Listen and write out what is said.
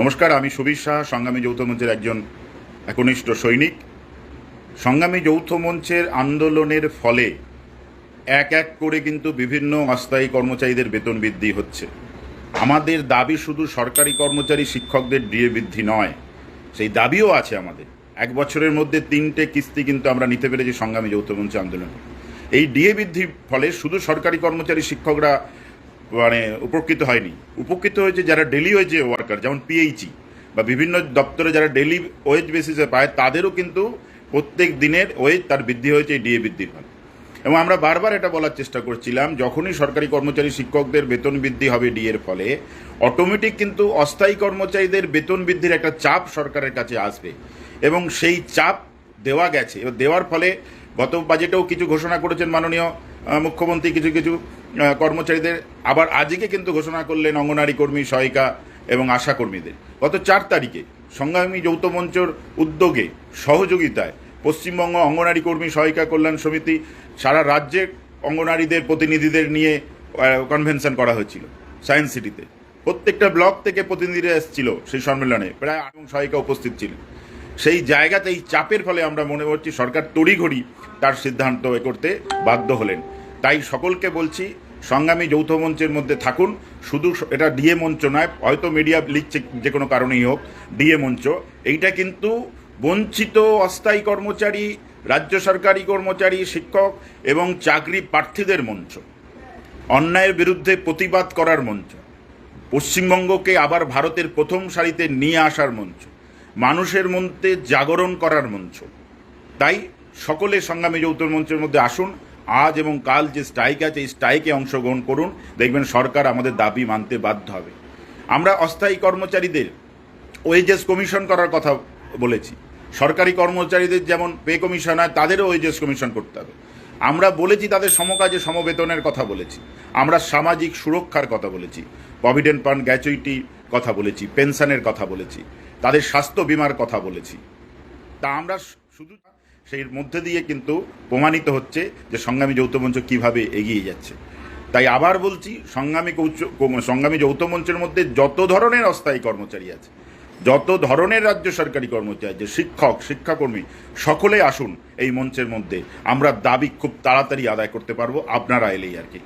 নমস্কার, আমি সুবীর শাহ, সংগ্রামী যৌথ মঞ্চের একজন একনিষ্ঠ সৈনিক। সংগ্রামী যৌথ মঞ্চের আন্দোলনের ফলে এক এক করে কিন্তু বিভিন্ন অস্থায়ী কর্মচারীদের বেতন বৃদ্ধি হচ্ছে। আমাদের দাবি শুধু সরকারি কর্মচারী শিক্ষকদের ডিএ বৃদ্ধি নয়, সেই দাবিও আছে আমাদের। এক বছরের মধ্যে তিনটে কিস্তি কিন্তু আমরা নিতে পেরেছি সংগ্রামী যৌথ মঞ্চ আন্দোলনে। এই ডিএ বৃদ্ধির ফলে শুধু সরকারি কর্মচারী শিক্ষকরা মানে উপকৃত হয়নি। উপকৃত হয়েছে যারা ডেলি ওয়েজে ওয়ার্কার যেমন পিএইচই বা বিভিন্ন দপ্তরে যারা ডেলি ওয়েজ বেসিসে পায়, তাদেরও কিন্তু প্রত্যেক দিনের ওয়েজ তার বৃদ্ধি হয়েছে, এই ডিএ বৃদ্ধির ফলে। এবং আমরা বারবার এটা বলার চেষ্টা করছিলাম, যখনই সরকারি কর্মচারী শিক্ষকদের বেতন বৃদ্ধি হবে ডিএর ফলে অটোমেটিক কিন্তু অস্থায়ী কর্মচারীদের বেতন বৃদ্ধির একটা চাপ সরকারের কাছে আসবে। এবং সেই চাপ দেওয়া গেছে। দেওয়ার ফলে গত বাজেটেও কিছু ঘোষণা করেছেন মাননীয় মুখ্যমন্ত্রী, কিছু কিছু কর্মচারীদের আবার আজকে কিন্তু ঘোষণা করলেন অঙ্গনারী কর্মী সহায়িকা এবং আশা কর্মীদের। গত চার তারিখে সংগ্রামী যৌথ মঞ্চর উদ্যোগে, সহযোগিতায় পশ্চিমবঙ্গ অঙ্গনারী কর্মী সহায়িকা কল্যাণ সমিতি সারা রাজ্যে অঙ্গনারীদের প্রতিনিধিদের নিয়ে কনভেনশন করা হয়েছিল সায়েন্স সিটিতে প্রত্যেকটা ব্লক থেকে প্রতিনিধিরা এসেছিল সেই সম্মেলনে, প্রায় আট সহায়িকা উপস্থিত ছিলেন। সেই জায়গাতে এই চাপের ফলে আমরা মনে করছি সরকার তড়িঘড়ি তার সিদ্ধান্ত করতে বাধ্য হলেন। তাই সকলকে বলছি সংগ্রামী যৌথ মঞ্চের মধ্যে থাকুন। শুধু এটা ডিএ মঞ্চ নয়, হয়তো মিডিয়া লিখছে যে কোনো কারণেই হোক, ডিএ মঞ্চ। এইটা কিন্তু বঞ্চিত, অস্থায়ী কর্মচারী, রাজ্য সরকারি কর্মচারী, শিক্ষক এবং চাকরি প্রার্থীদের মঞ্চ। অন্যায়ের বিরুদ্ধে প্রতিবাদ করার মঞ্চ। পশ্চিমবঙ্গকে আবার ভারতের প্রথম সারিতে নিয়ে আসার মঞ্চ। মানুষের মধ্যে জাগরণ করার মঞ্চ। তাই সকলে সংগ্রামী যৌথ মঞ্চের মধ্যে আসুন। আজ এবং কাল যে স্ট্রাইক আছে, এই স্ট্রাইকে অংশগ্রহণ করুন। দেখবেন সরকার আমাদের দাবি মানতে বাধ্য হবে। আমরা অস্থায়ী কর্মচারীদের ওয়েজেস কমিশন করার কথা বলেছি। সরকারি কর্মচারীদের যেমন পে কমিশন হয়, তাদেরও ওয়েজেস কমিশন করতে হবে। আমরা বলেছি তাদের সমকাজে সমবেতনের কথা বলেছি। আমরা সামাজিক সুরক্ষার কথা বলেছি। প্রভিডেন্ট ফান্ড গ্র্যাচুইটি কথা বলেছি পেনশনের কথা বলেছি। তাদের স্বাস্থ্য বিমার কথা বলেছি। তা আমরা শুধু সেই মধ্যে দিয়ে কিন্তু প্রমাণিত হচ্ছে যে সংগ্রামী যৌথ মঞ্চ কীভাবে এগিয়ে যাচ্ছে। তাই আবার বলছি, সংগ্রামী কৌচ- সংগ্রামী যৌথ মঞ্চের মধ্যে যত ধরনের অস্থায়ী কর্মচারী আছে, যত ধরনের রাজ্য সরকারি কর্মচারী আছে, শিক্ষক, শিক্ষাকর্মী, সকলে আসুন এই মঞ্চের মধ্যে। আমরা দাবি খুব তাড়াতাড়ি আদায় করতে পারব, আপনারা এলেই আর কি।